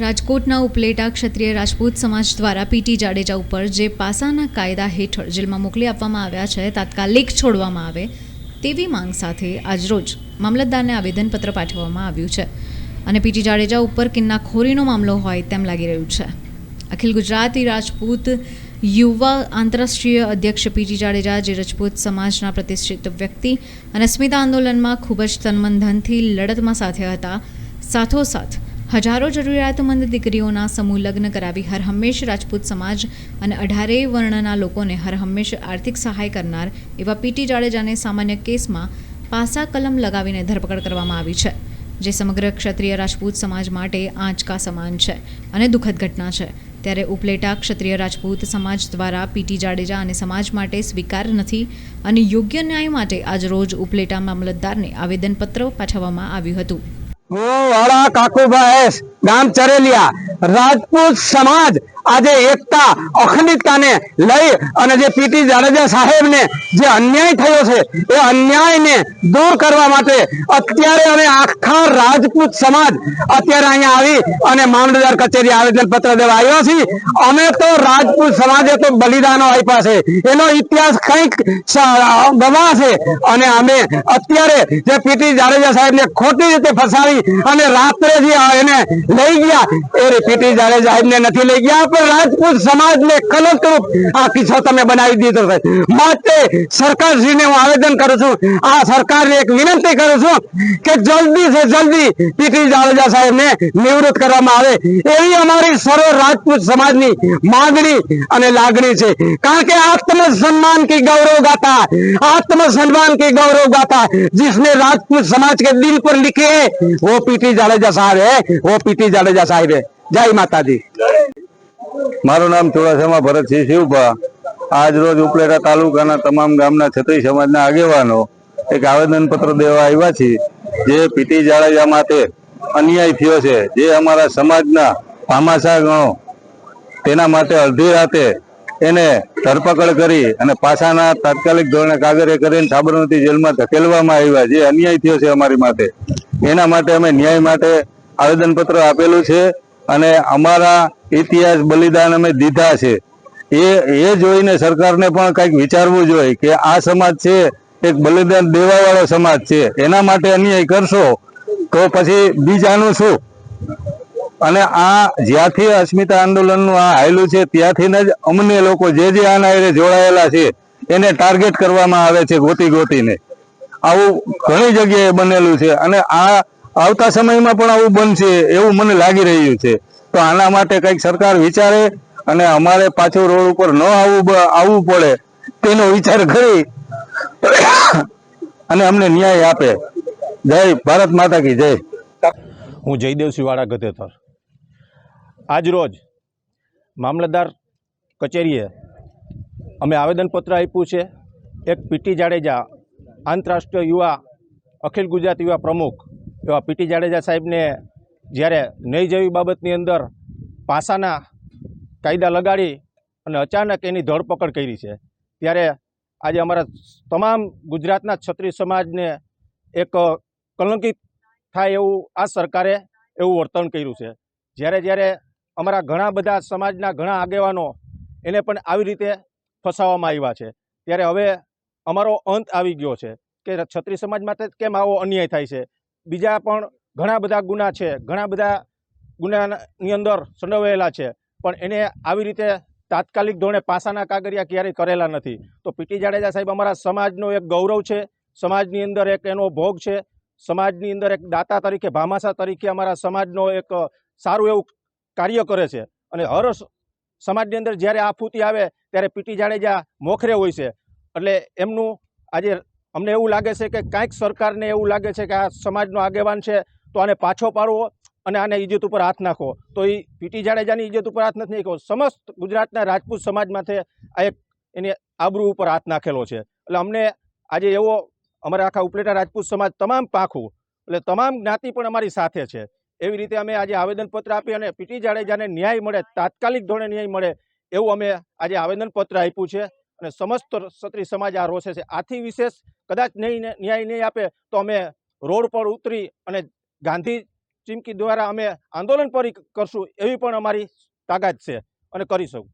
રાજકોટના ઉપલેટા ક્ષત્રિય રાજપૂત સમાજ દ્વારા પીટી જાડેજા ઉપર જે પાસાના કાયદા હેઠળ જેલમાં મોકલી આપવામાં આવ્યા છે, તાત્કાલિક છોડવામાં આવે તેવી માંગ સાથે આજરોજ મામલતદારને આવેદનપત્ર પાઠવવામાં આવ્યું છે. અને પીટી જાડેજા ઉપર કિન્નાખોરીનો મામલો હોય તેમ લાગી રહ્યું છે. અખિલ ગુજરાતી રાજપૂત યુવા આંતરરાષ્ટ્રીય અધ્યક્ષ પીટી જાડેજા જે રાજપૂત સમાજના પ્રતિષ્ઠિત વ્યક્તિ અને સ્મિતા આંદોલનમાં ખૂબ જ તનમનધનથી લડતમાં સાથે હતા, સાથોસાથ હજારો જરૂરિયાતમંદ દીકરીઓના સમૂહ લગ્ન કરાવી હર હંમેશ રાજપૂત સમાજ અને અઢારેય વર્ણના લોકોને હર હંમેશ આર્થિક સહાય કરનાર એવા પીટી જાડેજાને સામાન્ય કેસમાં પાસા કલમ લગાવીને ધરપકડ કરવામાં આવી છે, જે સમગ્ર ક્ષત્રિય રાજપૂત સમાજ માટે આંચકા સમાન છે અને દુઃખદ ઘટના છે. ત્યારે ઉપલેટા ક્ષત્રિય રાજપૂત સમાજ દ્વારા પીટી જાડેજા અને સમાજ માટે સ્વીકાર નથી અને યોગ્ય ન્યાય માટે આજ રોજ ઉપલેટા મામલતદારને આવેદનપત્ર પાઠવવામાં આવ્યું હતું. હું વાળા કાકુભાઈ ગામ ચરેલિયા રાજપૂત સમાજ આજે એકતા અખંડિતતાને લઈ અને જે પીટી જાડેજા સાહેબને જે અન્યાય થયો છે, એ અન્યાયને દૂર કરવા માટે અત્યારે અમે આખા રાજપૂત સમાજ અત્યારે અહીંયા આવી અને મામલતદાર કચેરી આવેદન પત્ર દેવા આવ્યા છીએ. અમે તો રાજપૂત સમાજે તો બલિદાનો આપ્યા છે. એનો ઇતિહાસ કંઈક ગવા છે. અને અમે અત્યારે જે પીટી જાડેજા સાહેબને ખોટી રીતે ફસાવી અને રાત્રે જે એને લઈ ગયા, એ પીટી જાડેજા સાહેબને નથી લઈ ગયા પણ રાજપૂત સમાજને કલંકરૂપ આ કિસ્સો તમે બનાવી દીધો છે માટે સરકારશ્રીને હું આવેદન કરું છું આ સરકારને એક વિનંતી કરું છું કે જલ્દી સે જલ્દી પીટી જાડેજા સાહેબને નિવૃત્ત કરવામાં આવે એવી અમારી સર્વ રાજપૂત સમાજની માંગણી અને લાગણી છે કારણ કે આત્મ सम्मान की गौरव गाथा आत्म सम्मान की गौरव गाथा जिसने राजपूत समाज के दिल पर लिखे है वो पीटी जाडेजा साहब है वो पीटी जाडेजा साहब है जय माता दी મારું નામ ચોરાસામાં ભરતસિંહ શિવભા. આજ રોજ ઉપલેટા તાલુકાના તમામ ગામના છત્રી સમાજના આગેવાનો એક આવેદનપત્ર દેવા આવ્યા છે જે પીટી જાડેજા માટે અન્યાય થયો છે. જે અમારા સમાજના ભામાશા ગણો, તેના માટે અડધી રાતે એને ધરપકડ કરી અને પાછાના તાત્કાલિક ધોરણે કાગરે કરીને સાબરમતી જેલમાં ધકેલવામાં આવ્યા. જે અન્યાય થયો છે અમારી માટે. એના માટે અમે ન્યાય માટે આવેદનપત્ર આપેલું છે. અને અમારા ઇતિહાસ બલિદાન અમે દીધા છે. એ એ જોઈને સરકારને પણ કંઈક વિચારવું જોઈએ કે આ સમાજ છે, એક બલિદાન દેવાવાળો સમાજ છે, એના માટે અન્યાય કરશો તો પછી બીજાનું શું? અને આ જ્યાંથી અસ્મિતા આંદોલનનું આ આવેલું છે ત્યાંથી જ અમને લોકો જે જે આના હારે જોડાયેલા છે, એને ટાર્ગેટ કરવામાં આવે છે ગોતી ગોતીને. આવું ઘણી જગ્યાએ બનેલું છે અને આ આવતા સમયમાં પણ આવું બનશે એવું મને લાગી રહ્યું છે. તો આના માટે કંઈક સરકાર વિચારે અને અમારે પાછું રોડ ઉપર ન આવવું આવવું પડે તેનો વિચાર કરી અને અમને ન્યાય આપે. જય ભારત માતા કી જય. હું જયદેવ સિવાળા ગધેથર આજ રોજ મામલતદાર કચેરીએ અમે આવેદનપત્ર આપ્યું છે. એક પીટી જાડેજા આંતરરાષ્ટ્રીય યુવા, અખિલ ગુજરાત યુવા પ્રમુખ એવા પીટી જાડેજા સાહેબને જ્યારે નહીં જેવી બાબતની અંદર પાસાના કાયદા લગાડી અને અચાનક એની ધરપકડ કરી છે, ત્યારે આજે અમારા તમામ ગુજરાતના છત્રી સમાજને એક કલંકિત થાય એવું આ સરકારે એવું વર્તન કર્યું છે. જ્યારે જ્યારે અમારા ઘણા બધા સમાજના ઘણા આગેવાનો એને પણ આવી રીતે ફસાવવામાં આવ્યા છે, ત્યારે હવે અમારો અંત આવી ગયો છે કે છત્રી સમાજ માટે કેમ આવો અન્યાય થાય છે? બીજા પણ ઘણા બધા ગુના છે. ઘણા બધા ગુનાની અંદર સંડોવાયેલા છે. પણ એને આવી રીતે તાત્કાલિક ધોરણે પાસાના કાગરિયા ક્યારેય કરેલા નથી. તો પીટી જાડેજા સાહેબ અમારા સમાજનો એક ગૌરવ છે. સમાજની અંદર એક એનો ભોગ છે. સમાજની અંદર એક દાતા તરીકે, ભામાસા તરીકે અમારા સમાજનો એક સારું એવું કાર્ય કરે છે. અને હર સમાજની અંદર જ્યારે આફૂતી આવે ત્યારે પીટી જાડેજા મોખરે હોય છે. એટલે એમનું આજે અમને એવું લાગે છે કે કાંઈક સરકારને એવું લાગે છે કે આ સમાજનો આગેવાન છે, તો આને પાછો પાડવો અને આને ઇજ્જત ઉપર હાથ નાખો તો એ પીટી જાડેજાની ઇજ્જત ઉપર હાથ નથી નાખ્યો. સમસ્ત ગુજરાતના રાજપૂત સમાજમાંથી આ એક એની આબરૂ ઉપર હાથ નાખેલો છે. એટલે અમને આજે એવો અમારા આખા ઉપલેટા રાજપૂત સમાજ તમામ પાખું, એટલે તમામ જ્ઞાતિ પણ અમારી સાથે છે. એવી રીતે અમે આજે આવેદનપત્ર આપી અને પીટી જાડેજાને ન્યાય મળે, તાત્કાલિક ધોરણે ન્યાય મળે એવું અમે આજે આવેદનપત્ર આપ્યું છે. અને સમસ્ત ક્ષત્રિય સમાજ આ રોષે છે. આથી વિશેષ કદાચ નહીં ન્યાય નહીં આપે તો અમે રોડ પર ઉતરી અને ગાંધી ચીમકી દ્વારા અમે આંદોલન પર કરશું એવી પણ અમારી તાકાત છે અને કરીશું